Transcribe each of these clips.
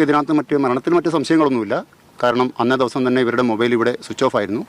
നമുക്ക് ഇതിനകത്ത് മറ്റ് മരണത്തിന് മറ്റ് സംശയങ്ങളൊന്നുമില്ല. കാരണം അന്നേ ദിവസം തന്നെ ഇവരുടെ മൊബൈൽ ഇവിടെ സ്വിച്ച് ഓഫ് ആയിരുന്നു.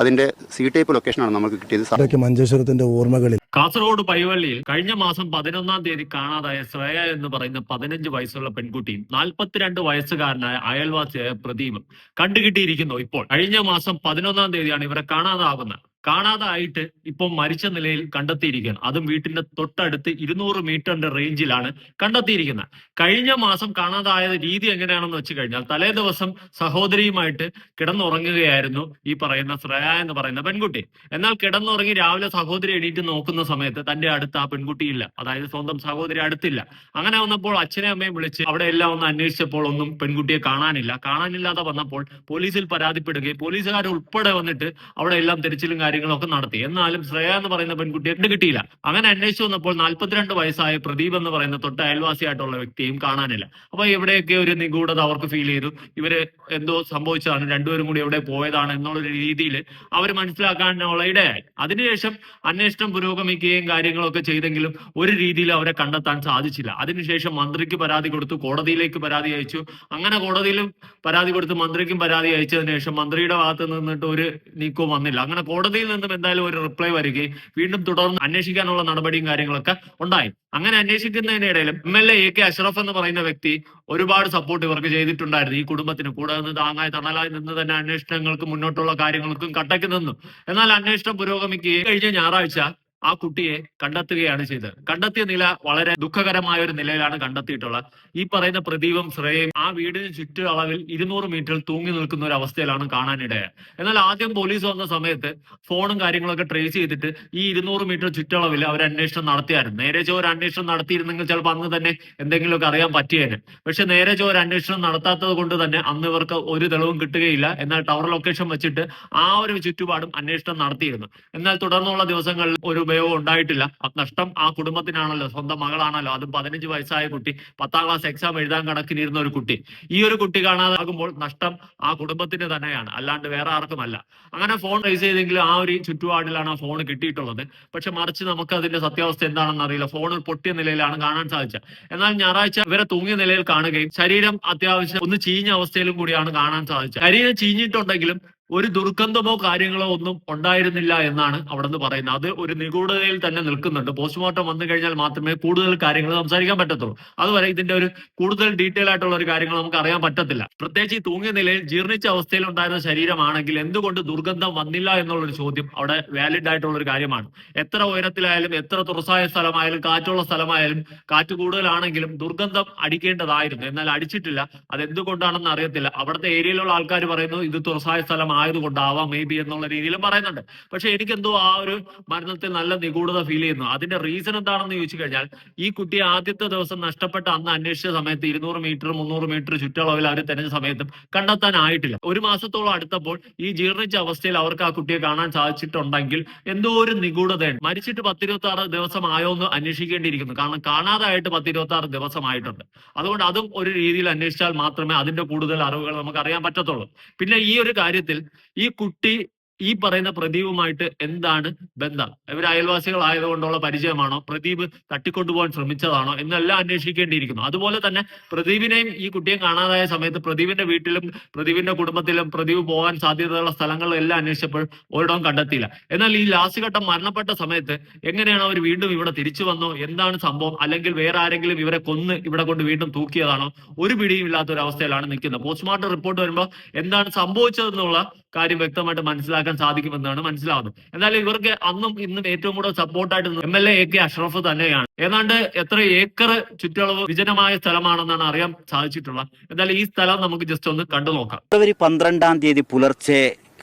അതിന്റെ സി ടൈപ്പ് ലൊക്കേഷനാണ് നമുക്ക് കിട്ടിയത് മഞ്ചേശ്വരത്തിന്റെ ഓർമ്മകളിൽ. കാസർഗോഡ് പൈവള്ളിയിൽ കഴിഞ്ഞ മാസം പതിനൊന്നാം തീയതി കാണാതായ ശ്രേയ എന്ന് പറയുന്ന പതിനഞ്ച് വയസ്സുള്ള പെൺകുട്ടിയും നാൽപ്പത്തിരണ്ട് വയസ്സുകാരനായ അയൽവാസിയായ പ്രദീപും കണ്ടുകിട്ടിയിരിക്കുന്നു ഇപ്പോൾ. കഴിഞ്ഞ മാസം പതിനൊന്നാം തീയതിയാണ് ഇവരെ കാണാതാകുന്നത് കാണാതായിട്ട് ഇപ്പം മരിച്ച നിലയിൽ കണ്ടെത്തിയിരിക്കുകയാണ്. അതും വീട്ടിന്റെ തൊട്ടടുത്ത് ഇരുന്നൂറ് മീറ്ററിന്റെ റേഞ്ചിലാണ് കണ്ടെത്തിയിരിക്കുന്നത്. കഴിഞ്ഞ മാസം കാണാതായ രീതി എങ്ങനെയാണെന്ന് വെച്ച് കഴിഞ്ഞാൽ തലേ ദിവസം സഹോദരിയുമായിട്ട് കിടന്നുറങ്ങുകയായിരുന്നു ഈ പറയുന്ന ശ്രേയ എന്ന് പറയുന്ന പെൺകുട്ടി. എന്നാൽ കിടന്നുറങ്ങി രാവിലെ സഹോദരി എണീറ്റ് നോക്കുന്ന സമയത്ത് തന്റെ അടുത്ത് ആ പെൺകുട്ടി ഇല്ല. അതായത് സ്വന്തം സഹോദരി അടുത്തില്ല. അങ്ങനെ വന്നപ്പോൾ അച്ഛനെ അമ്മയും വിളിച്ച് അവിടെ എല്ലാം ഒന്ന് അന്വേഷിച്ചപ്പോൾ ഒന്നും പെൺകുട്ടിയെ കാണാനില്ല. കാണാനില്ലാതെ വന്നപ്പോൾ പോലീസിൽ പരാതിപ്പെടുകയും പോലീസുകാർ ഉൾപ്പെടെ വന്നിട്ട് അവിടെ എല്ലാം തിരച്ചിലും കാര്യങ്ങളും ഒക്കെ നടത്തി. എന്നാലും ശ്രേയ എന്ന് പറയുന്ന പെൺകുട്ടിയെ കിട്ടിയില്ല. അങ്ങനെ അന്വേഷിച്ചു വന്നപ്പോൾ നാൽപ്പത്തിരണ്ട് വയസ്സായ പ്രദീപ് എന്ന് പറയുന്ന തൊട്ട് അയൽവാസിയായിട്ടുള്ള വ്യക്തിയും കാണാനില്ല. അപ്പൊ എവിടെയൊക്കെ ഒരു നിഗൂഢത അവർക്ക് ഫീൽ ചെയ്തു? ഇവർ എന്തോ സംഭവിച്ചതാണ്? രണ്ടുപേരും കൂടി എവിടെ പോയതാണ്? എന്നുള്ള രീതിയിൽ അവർ മനസ്സിലാക്കാനുള്ള ഇടയായി. അതിനുശേഷം അന്വേഷണം പുരോഗമിക്കുകയും കാര്യങ്ങളൊക്കെ ചെയ്തെങ്കിലും ഒരു രീതിയിൽ അവരെ കണ്ടെത്താൻ സാധിച്ചില്ല. അതിനുശേഷം മന്ത്രിക്ക് പരാതി കൊടുത്തു കോടതിയിലേക്ക് പരാതി അയച്ചു. അങ്ങനെ കോടതിയിലും പരാതി കൊടുത്ത് മന്ത്രിക്കും പരാതി അയച്ചതിനു ശേഷം മന്ത്രിയുടെ ഭാഗത്ത് നിന്നിട്ട് ഒരു നീക്കവും വന്നില്ല. അങ്ങനെ കോടതിയിൽ നിന്നും എന്തായാലും ഒരു റിപ്ലൈ വരികയും വീണ്ടും തുടർന്ന് അന്വേഷിക്കാനുള്ള നടപടിയും കാര്യങ്ങളൊക്കെ ഉണ്ടായി. അങ്ങനെ അന്വേഷിക്കുന്നതിനിടയിലും M L A A K Ashraf എന്ന് പറയുന്ന വ്യക്തി ഒരുപാട് സപ്പോർട്ട് ഇവർക്ക് ചെയ്തിട്ടുണ്ടായിരുന്നു. ഈ കുടുംബത്തിന് കൂടെ നിന്ന് താങ്ങായി തണലായി നിന്ന് തന്നെ അന്വേഷണങ്ങൾക്ക് മുന്നോട്ടുള്ള കാര്യങ്ങൾക്കും കട്ടയ്ക്ക് നിന്നു. എന്നാൽ അന്വേഷണം പുരോഗമിക്കുകയും കഴിഞ്ഞ ഞായറാഴ്ച ആ കുട്ടിയെ കണ്ടെത്തുകയാണ് ചെയ്തത്. കണ്ടെത്തിയ നില വളരെ ദുഃഖകരമായ ഒരു നിലയിലാണ് കണ്ടെത്തിയിട്ടുള്ളത്. ഈ പറയുന്ന പ്രദീപും ശ്രേയയും ആ വീടിന് ചുറ്റും അളവിൽ ഇരുന്നൂറ് മീറ്ററിൽ തൂങ്ങി നിൽക്കുന്ന ഒരു അവസ്ഥയിലാണ് കാണാനിടയായത് എന്നാൽ ആദ്യം പോലീസ് വന്ന സമയത്ത് ഫോണും കാര്യങ്ങളൊക്കെ ട്രേസ് ചെയ്തിട്ട് ഈ ഇരുന്നൂറ് മീറ്റർ ചുറ്റളവിൽ അവർ അന്വേഷണം നടത്തിയായിരുന്നു. നേരെ ചോ ഒരു അന്വേഷണം നടത്തിയിരുന്നെങ്കിൽ ചിലപ്പോൾ അന്ന് തന്നെ എന്തെങ്കിലുമൊക്കെ അറിയാൻ പറ്റിയേനെ. പക്ഷെ നേരെ ചോ ഒരു അന്വേഷണം നടത്താത്തത് കൊണ്ട് തന്നെ അന്ന് ഇവർക്ക് ഒരു തെളിവും കിട്ടുകയില്ല. എന്നാൽ ടവർ ലൊക്കേഷൻ വെച്ചിട്ട് ആ ഒരു ചുറ്റുപാടും അന്വേഷണം നടത്തിയിരുന്നു. എന്നാൽ തുടർന്നുള്ള ദിവസങ്ങളിൽ ഒരു ഉപയോഗം ഉണ്ടായിട്ടില്ല. നഷ്ടം ആ കുടുംബത്തിനാണല്ലോ. സ്വന്തം മകളാണല്ലോ. അതും പതിനഞ്ച് വയസ്സായ കുട്ടി. പത്താം ക്ലാസ് എക്സാം എഴുതാൻ കണക്കിനിരുന്ന ഒരു കുട്ടി. ഈ ഒരു കുട്ടി കാണാതാകുമ്പോൾ നഷ്ടം ആ കുടുംബത്തിന് തന്നെയാണ്. അല്ലാണ്ട് വേറെ ആർക്കുമല്ല. അങ്ങനെ ഫോൺ റേസ് ചെയ്തെങ്കിൽ ആ ഒരു ചുറ്റുപാടിലാണ് ആ ഫോൺ കിട്ടിയിട്ടുള്ളത്. പക്ഷെ മറിച്ച് നമുക്ക് അതിന്റെ സത്യാവസ്ഥ എന്താണെന്ന് അറിയില്ല. ഫോൺ പൊട്ടിയ നിലയിലാണ് കാണാൻ സാധിച്ചത്. എന്നാൽ ഞായറാഴ്ച ഇവരെ തൂങ്ങിയ നിലയിൽ കാണുകയും ശരീരം അത്യാവശ്യം ഒന്ന് ചീഞ്ഞ അവസ്ഥയിലും കൂടിയാണ് കാണാൻ സാധിച്ചത്. ശരീരം ചീഞ്ഞിട്ടുണ്ടെങ്കിലും ഒരു ദുർഗന്ധമോ കാര്യങ്ങളോ ഒന്നും ഉണ്ടായിരുന്നില്ല എന്നാണ് അവിടെ നിന്ന് പറയുന്നത്. അത് ഒരു നിഗൂഢതയിൽ തന്നെ നിൽക്കുന്നുണ്ട്. പോസ്റ്റ്മോർട്ടം വന്നു കഴിഞ്ഞാൽ മാത്രമേ കൂടുതൽ കാര്യങ്ങൾ സംസാരിക്കാൻ പറ്റത്തുള്ളൂ. അതുവരെ ഇതിന്റെ ഒരു കൂടുതൽ ഡീറ്റെയിൽ ആയിട്ടുള്ള ഒരു കാര്യങ്ങൾ നമുക്ക് അറിയാൻ പറ്റത്തില്ല. പ്രത്യേകിച്ച് ഈ തൂങ്ങിയ നിലയിൽ ജീർണിച്ച അവസ്ഥയിൽ ഉണ്ടായിരുന്ന ശരീരമാണെങ്കിൽ എന്തുകൊണ്ട് ദുർഗന്ധം വന്നില്ല എന്നുള്ളൊരു ചോദ്യം അവിടെ വാലിഡ് ആയിട്ടുള്ള ഒരു കാര്യമാണ്. എത്ര ഉയരത്തിലായാലും എത്ര തുറസായ സ്ഥലമായാലും കാറ്റുള്ള സ്ഥലമായാലും കാറ്റ് കൂടുതലാണെങ്കിലും ദുർഗന്ധം അടിക്കേണ്ടതായിരുന്നു. എന്നാൽ അടിച്ചിട്ടില്ല. അത് എന്തുകൊണ്ടാണെന്ന് അറിയത്തില്ല. അവിടുത്തെ ഏരിയയിലുള്ള ആൾക്കാർ പറയുന്നു ഇത് തുറസായ സ്ഥലം ആയതുകൊണ്ടാവാം മേ ബി എന്നുള്ള രീതിയിലും പറയുന്നുണ്ട്. പക്ഷെ എനിക്ക് എന്തോ ആ ഒരു മരണത്തിൽ നല്ല നിഗൂഢത ഫീൽ ചെയ്യുന്നു. അതിന്റെ റീസൺ എന്താണെന്ന് ചോദിച്ചു കഴിഞ്ഞാൽ ഈ കുട്ടി ആദ്യത്തെ ദിവസം നഷ്ടപ്പെട്ട അന്ന് അന്വേഷിച്ച സമയത്ത് ഇരുന്നൂറ് മീറ്റർ മുന്നൂറ് മീറ്റർ ചുറ്റളവിൽ അവർ തെരഞ്ഞ സമയത്തും കണ്ടെത്താനായിട്ടില്ല. ഒരു മാസത്തോളം അടുത്തപ്പോൾ ഈ ജീർണിച്ച അവസ്ഥയിൽ അവർക്ക് ആ കുട്ടിയെ കാണാൻ സാധിച്ചിട്ടുണ്ടെങ്കിൽ എന്തോ ഒരു നിഗൂഢതയാണ് മരിച്ചിട്ട് പത്തിരുപത്തി ആറ് ദിവസം ആയോ എന്ന് അന്വേഷിക്കേണ്ടിയിരിക്കുന്നു. കാരണം കാണാതായിട്ട് പത്തിരുപത്തി ആറ് ദിവസമായിട്ടുണ്ട്. അതുകൊണ്ട് അതും ഒരു രീതിയിൽ അന്വേഷിച്ചാൽ മാത്രമേ അതിന്റെ കൂടുതൽ അറിവുകൾ നമുക്ക് അറിയാൻ പറ്റത്തുള്ളൂ. പിന്നെ ഈ ഒരു കാര്യത്തിൽ ഈ കുട്ടി ഈ പറയുന്ന പ്രദീപുമായിട്ട് എന്താണ് ബന്ധം? ഇവർ അയൽവാസികളായതുകൊണ്ടുള്ള പരിചയമാണോ? പ്രദീപ് തട്ടിക്കൊണ്ടുപോകാൻ ശ്രമിച്ചതാണോ? എന്നെല്ലാം അന്വേഷിക്കേണ്ടിയിരിക്കുന്നു. അതുപോലെ തന്നെ പ്രദീപിനെയും ഈ കുട്ടിയെ കാണാതായ സമയത്ത് പ്രദീപിന്റെ വീട്ടിലും പ്രദീപിന്റെ കുടുംബത്തിലും പ്രദീപ് പോകാൻ സാധ്യതയുള്ള സ്ഥലങ്ങളിലും എല്ലാം അന്വേഷിച്ചപ്പോൾ ഒരിടവും കണ്ടെത്തിയില്ല. എന്നാൽ ഈ ലാസ്റ്റ് ഘട്ടം മരണപ്പെട്ട സമയത്ത് എങ്ങനെയാണ് അവർ വീണ്ടും ഇവിടെ തിരിച്ചു വന്നോ? എന്താണ് സംഭവം? അല്ലെങ്കിൽ വേറെ ആരെങ്കിലും ഇവരെ കൊന്ന് ഇവിടെ കൊണ്ട് വീണ്ടും തൂക്കിയതാണോ? ഒരു പിടിയും ഇല്ലാത്ത ഒരു അവസ്ഥയിലാണ് നിൽക്കുന്നത്. പോസ്റ്റ്മോർട്ടം റിപ്പോർട്ട് വരുമ്പോൾ എന്താണ് സംഭവിച്ചതെന്നുള്ള കാര്യം വ്യക്തമായിട്ട് മനസ്സിലാക്കാൻ സാധിക്കുമെന്നാണ് മനസ്സിലാവുന്നത്. എന്നാൽ ഇവർക്ക് അന്നും ഇന്നും ഏറ്റവും കൂടുതൽ സപ്പോർട്ടായിട്ട് M L A K Ashraf തന്നെയാണ്. ഏതാണ്ട് എത്ര ഏക്കർ ചുറ്റളവ് വിജനമായ സ്ഥലമാണെന്നാണ് അറിയാൻ സാധിച്ചിട്ടുള്ളത് എന്നാൽ ഈ സ്ഥലം നമുക്ക് ജസ്റ്റ് ഒന്ന് കണ്ടു നോക്കാം. ഫെബ്രുവരി പന്ത്രണ്ടാം തീയതി പുലർച്ചെ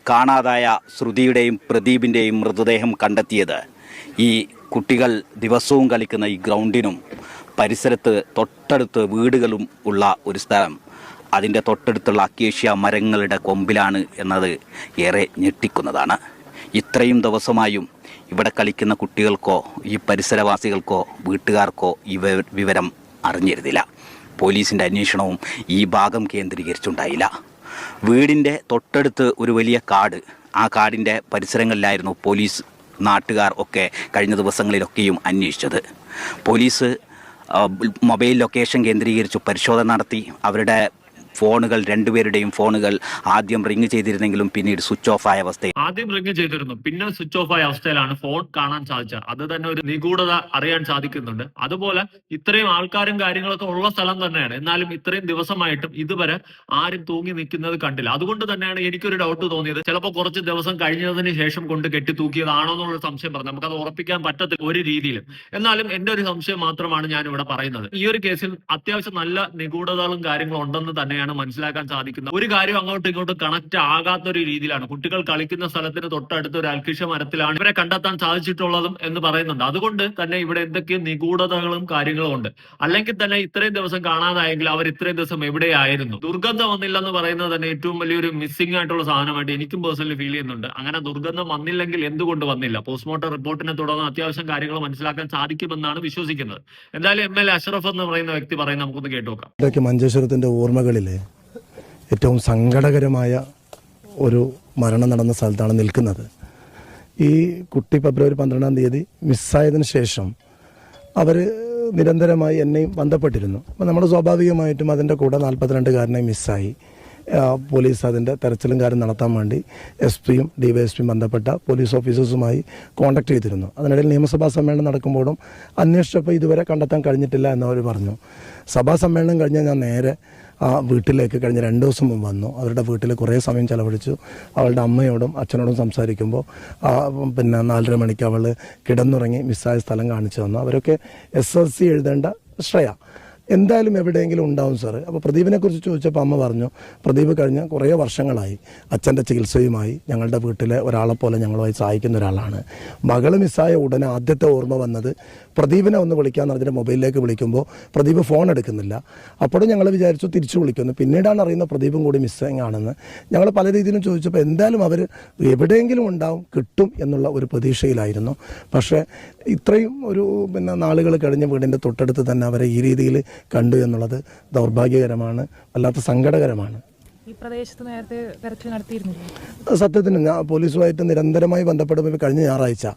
കാണാതായ ശ്രുതിയുടെയും പ്രദീപിന്റെയും മൃതദേഹം കണ്ടെത്തിയത് ഈ കുട്ടികൾ ദിവസവും കളിക്കുന്ന ഈ ഗ്രൗണ്ടിനും പരിസരത്ത് തൊട്ടടുത്ത് വീടുകളും ഉള്ള ഒരു സ്ഥലം. അതിന്റെ തൊട്ടടുത്തുള്ള അക്കേഷ്യ മരങ്ങളുടെ കൊമ്പിലാണ് എന്നത് ഏറെ ഞെട്ടിക്കുന്നതാണ്. ഇത്രയും ദിവസമായും ഇവിടെ കളിക്കുന്ന കുട്ടികൾക്കോ ഈ പരിസരവാസികൾക്കോ വീട്ടുകാർക്കോ ഇവ വിവരം അറിഞ്ഞിരുന്നില്ല. പോലീസിന്റെ അന്വേഷണവും ഈ ഭാഗം കേന്ദ്രീകരിച്ചുണ്ടായില്ല. വീടിന്റെ തൊട്ടടുത്ത് ഒരു വലിയ കാട് ആ കാടിന്റെ പരിസരങ്ങളിലായിരുന്നു പോലീസ് നാട്ടുകാർ ഒക്കെ കഴിഞ്ഞ ദിവസങ്ങളിലൊക്കെയും അന്വേഷിച്ചത്. പോലീസ് മൊബൈൽ ലൊക്കേഷൻ കേന്ദ്രീകരിച്ചു പരിശോധന നടത്തി. അവരുടെ ഫോണുകൾ രണ്ടുപേരുടെയും ഫോണുകൾ ആദ്യം റിങ് ചെയ്തിരുന്നെങ്കിലും പിന്നീട് സ്വിച്ച് ഓഫ് ആയ അവസ്ഥ ആദ്യം റിങ് ചെയ്തിരുന്നു. പിന്നെ സ്വിച്ച് ഓഫ് ആയ അവസ്ഥയിലാണ് ഫോൺ കാണാൻ സാധിച്ചത്. അത് തന്നെ ഒരു നിഗൂഢത അറിയാൻ സാധിക്കുന്നുണ്ട്. അതുപോലെ ഇത്രയും ആൾക്കാരും കാര്യങ്ങളൊക്കെ ഉള്ള സ്ഥലം തന്നെയാണ്. എന്നാലും ഇത്രയും ദിവസമായിട്ടും ഇതുവരെ ആരും തൂങ്ങി നിൽക്കുന്നത് കണ്ടില്ല. അതുകൊണ്ട് തന്നെയാണ് എനിക്കൊരു ഡൗട്ട് തോന്നിയത്. ചിലപ്പോൾ കുറച്ച് ദിവസം കഴിഞ്ഞതിന് ശേഷം കൊണ്ട് കെട്ടി തൂക്കിയതാണോ എന്നുള്ള സംശയം പറഞ്ഞു. നമുക്കത് ഉറപ്പിക്കാൻ പറ്റത്തില്ല ഒരു രീതിയിലും. എന്നാലും എന്റെ ഒരു സംശയം മാത്രമാണ് ഞാൻ ഇവിടെ പറയുന്നത്. ഈ ഒരു കേസിൽ അത്യാവശ്യം നല്ല നിഗൂഢതകളും കാര്യങ്ങളും ഉണ്ടെന്ന് തന്നെയാണ് മനസ്സിലാക്കാൻ സാധിക്കുന്നത്. ഒരു കാര്യം അങ്ങോട്ടും ഇങ്ങോട്ടും കണക്ട് ആകാത്ത ഒരു രീതിയിലാണ്. കുട്ടികൾ കളിക്കുന്ന സ്ഥലത്തിന് തൊട്ടടുത്ത ഒരു അൽക്കിഷ മരത്തിലാണ് ഇവരെ കണ്ടെത്താൻ സാധിച്ചിട്ടുള്ളതും എന്ന് പറയുന്നുണ്ട്. അതുകൊണ്ട് തന്നെ ഇവിടെ എന്തൊക്കെ നിഗൂഢതകളും കാര്യങ്ങളും ഉണ്ട്. അല്ലെങ്കിൽ തന്നെ ഇത്രയും ദിവസം കാണാതായെങ്കിൽ അവർ ഇത്രയും ദിവസം എവിടെയായിരുന്നു? ദുർഗന്ധം വന്നില്ലെന്ന് പറയുന്നത് തന്നെ ഏറ്റവും വലിയൊരു മിസ്സിംഗ് ആയിട്ടുള്ള സാധനമായിട്ട് എനിക്കും പേഴ്സണലി ഫീൽ ചെയ്യുന്നുണ്ട്. അങ്ങനെ ദുർഗന്ധം വന്നില്ലെങ്കിൽ എന്തുകൊണ്ട് വന്നില്ല? പോസ്റ്റ്മോർട്ടം റിപ്പോർട്ടിനെ തുടർന്ന് അത്യാവശ്യം കാര്യങ്ങൾ മനസ്സിലാക്കാൻ സാധിക്കുമെന്നാണ് വിശ്വസിക്കുന്നത്. എന്തായാലും എം എൽ അഷറഫ് എന്ന് പറയുന്ന വ്യക്തി പറയുന്നത് നമുക്കൊന്ന് കേട്ടുനോക്കാം നോക്കാം. മഞ്ചേശ്വരത്തിന്റെ ഓർമ്മകളിൽ ഏറ്റവും സങ്കടകരമായ ഒരു മരണം നടന്ന സ്ഥലത്താണ് നിൽക്കുന്നത്. ഈ കുട്ടി ഫെബ്രുവരി പന്ത്രണ്ടാം തീയതി മിസ്സായതിനു ശേഷം അവർ നിരന്തരമായി എന്നെയും ബന്ധപ്പെട്ടിരുന്നു. അപ്പോൾ നമ്മൾ സ്വാഭാവികമായിട്ടും അതിന്റെ കൂടെ നാൽപ്പത്തിരണ്ടുകാരനെ മിസ്സായി. പോലീസ് അതിന്റെ തെരച്ചിലും കാര്യം നടത്താൻ വേണ്ടി എസ് പിയും ഡി വൈ എസ് പിയും ബന്ധപ്പെട്ട പോലീസ് ഓഫീസേഴ്സുമായി കോൺടാക്ട് ചെയ്തിരുന്നു. അതിനിടയിൽ നിയമസഭാ സമ്മേളനം നടക്കുമ്പോഴും അന്വേഷിച്ചപ്പോൾ ഇതുവരെ കണ്ടെത്താൻ കഴിഞ്ഞിട്ടില്ല എന്നവർ പറഞ്ഞു. സഭാ സമ്മേളനം കഴിഞ്ഞാൽ ഞാൻ നേരെ ആ വീട്ടിലേക്ക് കഴിഞ്ഞ രണ്ട് ദിവസം മുമ്പ് വന്നു. അവരുടെ വീട്ടിൽ കുറേ സമയം ചിലവഴിച്ചു. അവളുടെ അമ്മയോടും അച്ഛനോടും സംസാരിക്കുമ്പോൾ പിന്നെ നാലര മണിക്ക് അവൾ കിടന്നുറങ്ങി മിസ്സായ സ്ഥലം കാണിച്ചു തന്നു. അവരൊക്കെ എസ് എൽ സി എഴുതേണ്ട ശ്രേയ. എന്തായാലും എവിടെയെങ്കിലും ഉണ്ടാവും സാറ്. അപ്പോൾ പ്രദീപിനെ കുറിച്ച് ചോദിച്ചപ്പോൾ അമ്മ പറഞ്ഞു പ്രദീപ് കഴിഞ്ഞ കുറേ വർഷങ്ങളായി അച്ഛന്റെ ചികിത്സയുമായി ഞങ്ങളുടെ വീട്ടിലെ ഒരാളെ പോലെ ഞങ്ങളുമായി സഹായിക്കുന്ന ഒരാളാണ്. മകൾ മിസ്സായ ഉടനെ ആദ്യത്തെ ഓർമ്മ വന്നത് പ്രദീപിനെ ഒന്ന് വിളിക്കാന്ന് പറഞ്ഞിട്ട് മൊബൈലിലേക്ക് വിളിക്കുമ്പോൾ പ്രദീപ് ഫോൺ എടുക്കുന്നില്ല. അപ്പോഴും ഞങ്ങൾ വിചാരിച്ചു തിരിച്ചു വിളിക്കുന്നു പിന്നീടാണ് അറിയുന്ന പ്രദീപും കൂടി മിസ്സിങ് ആണെന്ന് ഞങ്ങൾ പല രീതിയിലും ചോദിച്ചപ്പോൾ എന്തായാലും അവർ എവിടെയെങ്കിലും ഉണ്ടാവും കിട്ടും എന്നുള്ള ഒരു പ്രതീക്ഷയിലായിരുന്നു. പക്ഷേ ഇത്രയും ഒരു പിന്നെ നാളുകൾ കഴിഞ്ഞ് വീടിന്റെ തൊട്ടടുത്ത് തന്നെ അവരെ ഈ രീതിയിൽ കണ്ടു എന്നുള്ളത് ദൗർഭാഗ്യകരമാണ് വല്ലാത്ത സങ്കടകരമാണ്. ഈ പ്രദേശത്ത് നേരത്തെ തെരച്ചിൽ നടത്തിയിരുന്നില്ലേ? സത്യത്തിന് ഞാൻ പോലീസുമായിട്ട് നിരന്തരമായി ബന്ധപ്പെടുമ്പോൾ കഴിഞ്ഞ ഞായറാഴ്ച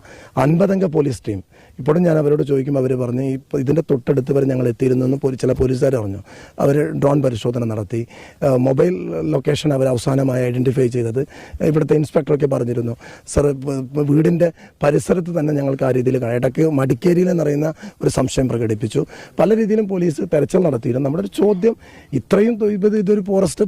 അൻപതംഗ പോലീസ് ടീം ഇപ്പോഴും ഞാൻ അവരോട് ചോദിക്കുമ്പോൾ അവർ പറഞ്ഞു ഇപ്പോൾ ഇതിന്റെ തൊട്ടടുത്ത് വരെ ഞങ്ങൾ എത്തിയിരുന്നെന്ന് പോലീസ് ചില പോലീസുകാർ പറഞ്ഞു അവർ ഡ്രോൺ പരിശോധന നടത്തി. മൊബൈൽ ലൊക്കേഷൻ അവർ അവസാനമായി ഐഡന്റിഫൈ ചെയ്തത് ഇവിടുത്തെ ഇൻസ്പെക്ടറൊക്കെ പറഞ്ഞിരുന്നു. സർ വീടിന്റെ പരിസരത്ത് തന്നെ ഞങ്ങൾക്ക് ആ രീതിയിൽ ഇടയ്ക്ക് മടിക്കേരിയിൽ എന്നറിയുന്ന ഒരു സംശയം പ്രകടിപ്പിച്ചു. പല രീതിയിലും പോലീസ് തെരച്ചിൽ നടത്തിയിരുന്നു. നമ്മുടെ ഒരു ചോദ്യം ഇത്രയും ഇതൊരു ഫോറസ്റ്റ്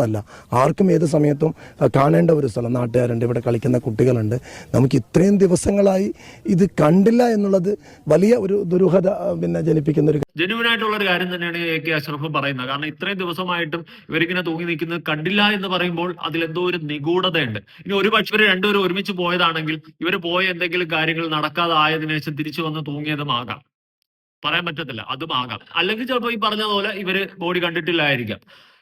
പ്രദേശമൊന്നുമല്ല ആർക്കും ഏത് സമയത്തും കാണേണ്ട ഒരു സ്ഥലം. നാട്ടുകാരുണ്ട് ഇവിടെ കളിക്കുന്ന കുട്ടികളുണ്ട്. നമുക്ക് ഇത്രയും ദിവസങ്ങളായി ഇത് കണ്ടില്ല എന്നുള്ളത് വലിയ ഒരു ദുരൂഹത പിന്നെ ജനിപ്പിക്കുന്ന ഒരു ജെന്യൂൻ ആയിട്ടുള്ള ഒരു കാര്യം തന്നെയാണ് എ കെ അഷ്റഫ് പറയുന്നത്. കാരണം ഇത്രയും ദിവസമായിട്ടും ഇവരിങ്ങനെ തൂങ്ങി നിൽക്കുന്നത് കണ്ടില്ല എന്ന് പറയുമ്പോൾ അതിലെന്തോ ഒരു നിഗൂഢതയുണ്ട്. ഇനി ഒരു പക്ഷെ ഇവർ രണ്ടുപേരും ഒരുമിച്ച് പോയതാണെങ്കിൽ ഇവർ പോയ എന്തെങ്കിലും കാര്യങ്ങൾ നടക്കാതായതിനു ശേഷം തിരിച്ചു വന്ന് തൂങ്ങിയതും ആകാം. പറയാൻ പറ്റത്തില്ല അതും ആകാം. അല്ലെങ്കിൽ ചിലപ്പോൾ ഈ പറഞ്ഞ പോലെ ഇവർ ബോഡി കണ്ടിട്ടില്ലായിരിക്കാം.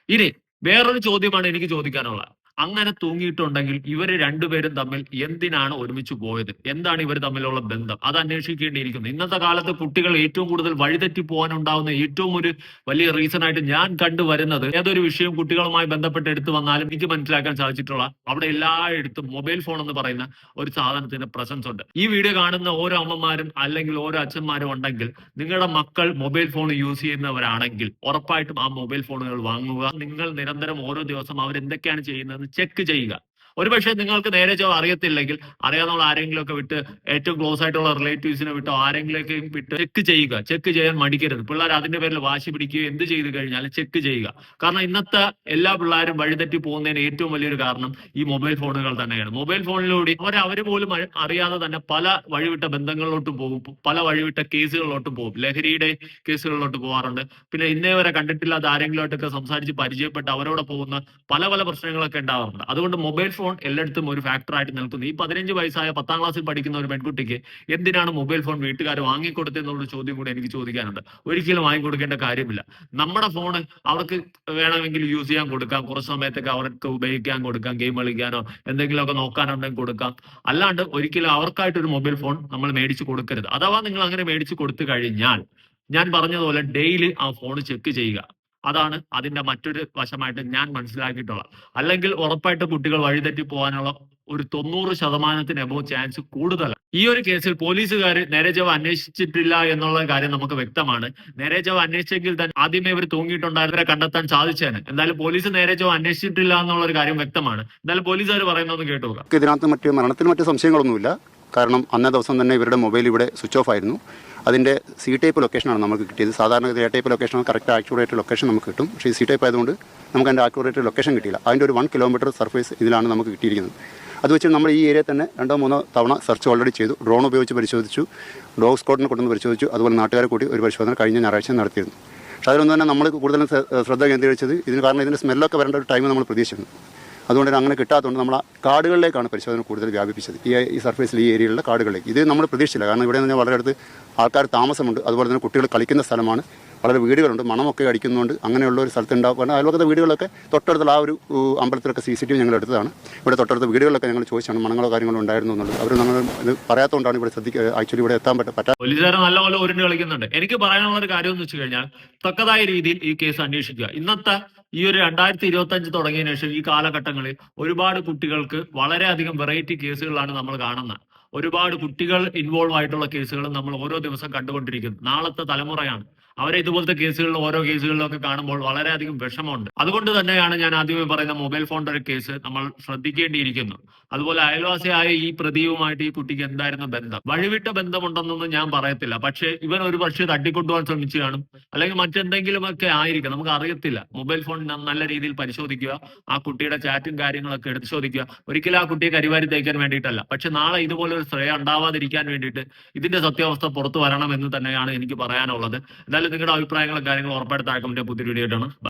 ഇനി വേറൊരു ചോദ്യമാണ് എനിക്ക് ചോദിക്കാനുള്ളത്. അങ്ങനെ തൂങ്ങിയിട്ടുണ്ടെങ്കിൽ ഇവർ രണ്ടുപേരും തമ്മിൽ എന്തിനാണ് ഒരുമിച്ച് പോയത്? എന്താണ് ഇവർ തമ്മിലുള്ള ബന്ധം? അത് അന്വേഷിക്കേണ്ടിയിരിക്കുന്നു. ഇന്നത്തെ കാലത്ത് കുട്ടികൾ ഏറ്റവും കൂടുതൽ വഴിതെറ്റി പോകാനുണ്ടാവുന്ന ഏറ്റവും ഒരു വലിയ റീസൺ ആയിട്ട് ഞാൻ കണ്ടുവരുന്നത് ഏതൊരു വിഷയം കുട്ടികളുമായി ബന്ധപ്പെട്ട് എടുത്തു വന്നാലും എനിക്ക് മനസ്സിലാക്കാൻ സാധിച്ചിട്ടുള്ള അവിടെ എല്ലായിടത്തും മൊബൈൽ ഫോൺ എന്ന് പറയുന്ന ഒരു സാധനത്തിന്റെ പ്രസൻസ് ഉണ്ട്. ഈ വീഡിയോ കാണുന്ന ഓരോ അമ്മമാരും അല്ലെങ്കിൽ ഓരോ അച്ഛന്മാരും ഉണ്ടെങ്കിൽ നിങ്ങളുടെ മക്കൾ മൊബൈൽ ഫോൺ യൂസ് ചെയ്യുന്നവരാണെങ്കിൽ ഉറപ്പായിട്ടും ആ മൊബൈൽ ഫോണുകൾ വാങ്ങുക. നിങ്ങൾ നിരന്തരം ഓരോ ദിവസം അവരെന്തൊക്കെയാണ് ちゃくちゃいいが。ഒരുപക്ഷെ നിങ്ങൾക്ക് നേരെ ചോ അറിയത്തില്ലെങ്കിൽ അറിയാവുന്ന ആരെങ്കിലും ഒക്കെ വിട്ട് ഏറ്റവും ക്ലോസ് ആയിട്ടുള്ള റിലേറ്റീവ്സിനെ വിട്ടോ ആരെങ്കിലൊക്കെ വിട്ട് ചെക്ക് ചെയ്യുക. ചെക്ക് ചെയ്യാൻ മടിക്കരുത്. പിള്ളേർ അതിന്റെ പേരിൽ വാശി പിടിക്കുകയോ എന്ത് ചെയ്തു കഴിഞ്ഞാലും ചെക്ക് ചെയ്യുക. കാരണം ഇന്നത്തെ എല്ലാ പിള്ളേരും വഴിതെറ്റി പോകുന്നതിന് ഏറ്റവും വലിയൊരു കാരണം ഈ മൊബൈൽ ഫോണുകൾ തന്നെയാണ്. മൊബൈൽ ഫോണിലൂടെ അവർ അവർ പോലും അറിയാതെ തന്നെ പല വഴിവിട്ട ബന്ധങ്ങളിലോട്ടും പോകും. പല വഴിവിട്ട കേസുകളിലോട്ടും പോകും. ലഹരിയുടെ കേസുകളിലോട്ട് പോകാറുണ്ട്. പിന്നെ ഇന്നേ വരെ കണ്ടിട്ടില്ലാത്ത ആരെങ്കിലുമായിട്ടൊക്കെ സംസാരിച്ച് പരിചയപ്പെട്ട് അവരോട് പോകുന്ന പല പല പ്രശ്നങ്ങളൊക്കെ ഉണ്ടാവാറുണ്ട്. അതുകൊണ്ട് മൊബൈൽ ഫോൺ എല്ലായിടത്തും ഒരു ഫാക്ടറായിട്ട് നിൽക്കുന്നു ഈ പതിനഞ്ച് വയസ്സായ പത്താം ക്ലാസ്സിൽ പഠിക്കുന്ന ഒരു പെൺകുട്ടിക്ക് എന്തിനാണ് മൊബൈൽ ഫോൺ വീട്ടുകാർ വാങ്ങിക്കൊടുത്തതെന്നുള്ള ചോദ്യം കൂടി എനിക്ക് ചോദിക്കാനുണ്ട്. ഒരിക്കലും വാങ്ങിക്കൊടുക്കേണ്ട കാര്യമില്ല. നമ്മുടെ ഫോൺ അവർക്ക് വേണമെങ്കിൽ യൂസ് ചെയ്യാൻ കൊടുക്കാം. കുറച്ച് സമയത്തൊക്കെ അവർക്ക് ഉപയോഗിക്കാൻ കൊടുക്കാം. ഗെയിം കളിക്കാനോ എന്തെങ്കിലുമൊക്കെ നോക്കാനുണ്ടെങ്കിൽ കൊടുക്കാം. അല്ലാണ്ട് ഒരിക്കലും അവർക്കായിട്ട് ഒരു മൊബൈൽ ഫോൺ നമ്മൾ മേടിച്ചു കൊടുക്കരുത്. അഥവാ നിങ്ങൾ അങ്ങനെ മേടിച്ചു കൊടുത്തു കഴിഞ്ഞാൽ ഞാൻ പറഞ്ഞതുപോലെ ഡെയിലി ആ ഫോൺ ചെക്ക് ചെയ്യുക. അതാണ് അതിന്റെ മറ്റൊരു വശമായിട്ട് ഞാൻ മനസ്സിലാക്കിയിട്ടുള്ളത്. അല്ലെങ്കിൽ ഉറപ്പായിട്ട് കുട്ടികൾ വഴിതെറ്റി പോകാനുള്ള ഒരു തൊണ്ണൂറ് ശതമാനത്തിന് എബോ ചാൻസ് കൂടുതലാണ്. ഈ ഒരു കേസിൽ പോലീസുകാർ നേരജവ് അന്വേഷിച്ചിട്ടില്ല എന്നുള്ള കാര്യം നമുക്ക് വ്യക്തമാണ്. നേരജവ് അന്വേഷിച്ചെങ്കിൽ തന്നെ ആദ്യമേ ഇവർ തൂങ്ങിയിട്ടുണ്ടായിരുന്നവരെ കണ്ടെത്താൻ സാധിച്ചേനെ. എന്തായാലും പോലീസ് നേരജവ് അന്വേഷിച്ചിട്ടില്ല എന്നുള്ള ഒരു കാര്യം വ്യക്തമാണ്. എന്തായാലും പോലീസുകാർ പറയുന്നത് കേട്ടു ഇതിനകത്ത് മറ്റ് മരണത്തിൽ മറ്റ് സംശയങ്ങളൊന്നുമില്ല. കാരണം അന്നേ ദിവസം തന്നെ ഇവരുടെ മൊബൈൽ ഇവിടെ സ്വിച്ച് ഓഫ് ആയിരുന്നു. അതിന്റെ സി ടൈപ്പ് ലൊക്കേഷനാണ് നമുക്ക് കിട്ടിയത്. സാധാരണ A type location correct accurate location നമുക്ക് കിട്ടും. പക്ഷേ സി ടൈപ്പ് ആയതുകൊണ്ട് നമുക്ക് അതിന്റെ ആക്യുറേറ്റ് ലൊക്കേഷൻ കിട്ടിയില്ല. അതിന്റെ ഒരു വൺ കിലോമീറ്റർ സർഫേസ് ഇതിലാണ് നമുക്ക് കിട്ടിയിരിക്കുന്നത്. അത് വെച്ച് നമ്മൾ ഈ ഏരിയ തന്നെ രണ്ടോ മൂന്നോ തവണ സെർച്ച് ഓൾറെഡി ചെയ്തു. ഡ്രോൺ ഉപയോഗിച്ച് പരിശോധിച്ചു. ഡോഗ് സ്കോട്ടിനെ കൊണ്ടുവന്ന് പരിശോധിച്ചു. അതുപോലെ നാട്ടുകാരെ കൂടി ഒരു പരിശോധന കഴിഞ്ഞ ഞായറാഴ്ച നടത്തിയിരുന്നു. പക്ഷേ അതിലൊന്നും തന്നെ നമ്മൾ കൂടുതലും ശ്ര- ശ്രദ്ധ കേന്ദ്രീകരിച്ചത് ഇതിന് കാരണം ഇതിന്റെ സ്മെല്ലൊക്കെ വരേണ്ട ഒരു ടൈം നമ്മൾ പ്രതീക്ഷിക്കുന്നു അതുകൊണ്ട് അങ്ങനെ കിട്ടാത്തതുകൊണ്ട് നമ്മൾ കാടുകളിലേക്കാണ് പരിശോധന കൂടുതൽ വ്യാപിപ്പിച്ചത്. ഈ ഈ സർഫേസിൽ ഈ ഏരിയയിലുള്ള കാടുകളിലേക്ക്. ഇത് നമ്മൾ പ്രതീക്ഷിച്ചില്ല. കാരണം ഇവിടെ നിന്ന് വളരെ അടുത്ത് ആൾക്കാർ താമസമുണ്ട്. അതുപോലെ തന്നെ കുട്ടികൾ കളിക്കുന്ന സ്ഥലമാണ്. വളരെ വീടുകളുണ്ട്. മണമൊക്കെ അടിക്കുന്നുണ്ട് അങ്ങനെയുള്ള ഒരു സ്ഥലത്ത് ഉണ്ടാവും കാരണം അയൽവക്കത്തെ വീടുകളൊക്കെ തൊട്ടടുത്തുള്ള ആ ഒരു അമ്പലത്തിലൊക്കെ സി സി ടി വി ഞങ്ങൾ എടുത്തതാണ്. ഇവിടെ തൊട്ടടുത്ത വീടുകളൊക്കെ ഞങ്ങൾ ചോദിച്ചാണ് മണങ്ങളോ കാര്യങ്ങളോ ഉണ്ടായിരുന്നു എന്നുള്ളത്. അവർ നമ്മൾ ഇത് പറയാത്തതുകൊണ്ടാണ് ഇവിടെ ശ്രദ്ധിക്കുക ആക്ച്വലി ഇവിടെ എത്താൻ പറ്റ പറ്റാ പോലീസുകാർ നല്ലപോലെ ഉരുണ്ട് കളിക്കുന്നുണ്ട്. എനിക്ക് പറയാനുള്ള ഒരു കാര്യം എന്ന് വെച്ച് കഴിഞ്ഞാൽ തക്കതായ രീതിയിൽ ഈ കേസ് അന്വേഷിക്കുക. ഇന്നത്തെ ഈ ഒരു രണ്ടായിരത്തി ഇരുപത്തി അഞ്ച് തുടങ്ങിയതിനു ശേഷം ഈ കാലഘട്ടങ്ങളിൽ ഒരുപാട് കുട്ടികൾക്ക് വളരെയധികം വെറൈറ്റി കേസുകളാണ് നമ്മൾ കാണുന്നത്. ഒരുപാട് കുട്ടികൾ ഇൻവോൾവ് ആയിട്ടുള്ള കേസുകൾ നമ്മൾ ഓരോ ദിവസം കണ്ടുകൊണ്ടിരിക്കുന്നു. നാളത്തെ തലമുറയാണ്. അവരെ ഇതുപോലത്തെ കേസുകളിൽ ഓരോ കേസുകളിലൊക്കെ കാണുമ്പോൾ വളരെയധികം വിഷമമുണ്ട്. അതുകൊണ്ട് തന്നെയാണ് ഞാൻ ആദ്യമേ പറയുന്ന മൊബൈൽ ഫോണിന്റെ കേസ് നമ്മൾ ശ്രദ്ധിക്കേണ്ടിയിരിക്കുന്നു. അതുപോലെ അയൽവാസിയായ ഈ പ്രതിയുമായിട്ട് ഈ കുട്ടിക്ക് എന്തായിരുന്നു ബന്ധം? വഴിവിട്ട ബന്ധമുണ്ടെന്നൊന്നും ഞാൻ പറയത്തില്ല. പക്ഷേ ഇവൻ ഒരു പക്ഷേ തട്ടിക്കൊണ്ടുപോകാൻ ശ്രമിച്ചു കാണും. അല്ലെങ്കിൽ മറ്റെന്തെങ്കിലും ഒക്കെ ആയിരിക്കും. നമുക്ക് അറിയത്തില്ല. മൊബൈൽ ഫോൺ നല്ല രീതിയിൽ പരിശോധിക്കുക. ആ കുട്ടിയുടെ ചാറ്റും കാര്യങ്ങളൊക്കെ എടുത്ത് ചോദിക്കുക. ഒരിക്കലും ആ കുട്ടിയെ കരിവാരി തേക്കാൻ വേണ്ടിയിട്ടല്ല. പക്ഷെ നാളെ ഇതുപോലെ ഒരു ശ്രേയ ഉണ്ടാവാതിരിക്കാൻ വേണ്ടിയിട്ട് ഇതിന്റെ സത്യാവസ്ഥ പുറത്തു വരണം എന്ന് തന്നെയാണ് എനിക്ക് പറയാനുള്ളത്. നിങ്ങളുടെ അഭിപ്രായങ്ങളും കാര്യങ്ങളും ഉറപ്പായിട്ട് താഴെ കമന്റ് പുതിയ വീഡിയോ ആയിട്ടാണ്.